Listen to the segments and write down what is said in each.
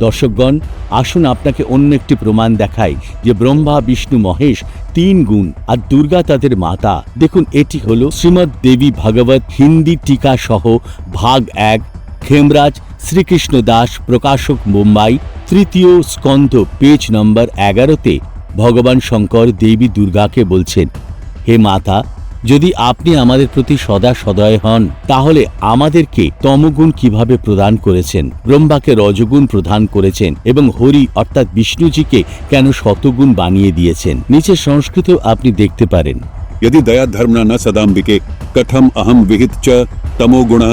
দর্শকগণ, আসুন আপনাকে অন্য একটি প্রমাণ দেখাই যে ব্রহ্মা, বিষ্ণু, মহেশ তিন গুণ আর দুর্গা তাদের মাতা। দেখুন, এটি হল শ্রীমৎ দেবী ভাগবত হিন্দি টিকা সহ ভাগ এক, খেমরাজ, শ্রীকৃষ্ণ দাস, প্রকাশক মুম্বাই, তৃতীয় স্কন্ধ, পেজ নম্বর এগারোতে। ভগবান শঙ্কর দেবী দুর্গাকে বলছেন, হে মাতা যদি আপনি আমাদের প্রতি সদা সদয় হন তাহলে আমাদেরকে তমগুণ কিভাবে প্রদান করেছেন ব্রহ্মাকে রজগুণ প্রদান করেছেন এবং হরি অর্থাৎ বিষ্ণুজিকে কেন শতগুণ বানিয়ে দিয়েছেন নিচে সংস্কৃত আপনি দেখতে পারেন यदि दया धर्म न सदाम्बिके कथम अहम विहित च तमो गुण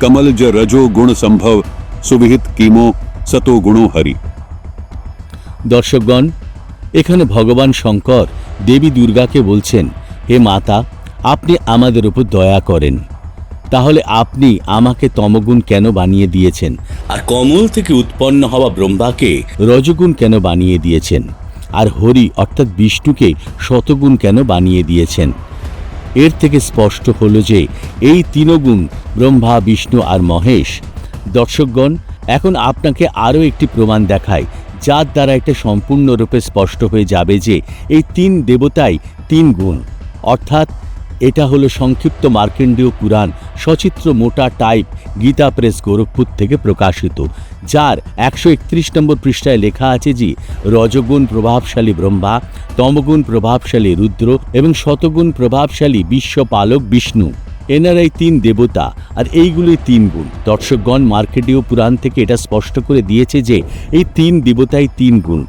कमल ज रजो गुण संभव सुविहित कीमो सतो गुणो हरि দর্শকগণ এখানে ভগবান শঙ্কর দেবী দুর্গাকে বলছেন হে মাতা আপনি আমাদের উপর দয়া করেন। তাহলে আপনি আমাকে তমগুণ কেন বানিয়ে দিয়েছেন? আর কমল থেকে উৎপন্ন হওয়া ব্রহ্মাকে রজগুণ কেন বানিয়ে দিয়েছেন? আর হরি অর্থাৎ বিষ্ণুকে শতগুণ কেন বানিয়ে দিয়েছেন? এর থেকে স্পষ্ট হল যে এই তিনগুণ ব্রহ্মা, বিষ্ণু আর মহেশ। দর্শকগণ, এখন আপনাকে আরও একটি প্রমাণ দেখায় যার দ্বারা এটা সম্পূর্ণরূপে স্পষ্ট হয়ে যাবে যে এই তিন দেবতাই তিন গুণ অর্থাৎ এটা হলো সংক্ষিপ্ত মার্কেন্ডীয় পুরাণ, সচিত্র মোটা টাইপ, গীতা প্রেস গোরখপুর থেকে প্রকাশিত, যার একশো একত্রিশ নম্বর পৃষ্ঠায় লেখা আছে যে, রজগুণ প্রভাবশালী ব্রহ্মা, তমগুণ প্রভাবশালী রুদ্র এবং শতগুণ প্রভাবশালী বিশ্বপালক বিষ্ণু। এনারাই তিন দেবতা, আর এইগুলোই তিন গুণ। দর্শকগণ মার্কেটীয় পুরাণ থেকে এটা স্পষ্ট করে দিয়েছে যে, এই তিন দেবতাই তিন গুণ।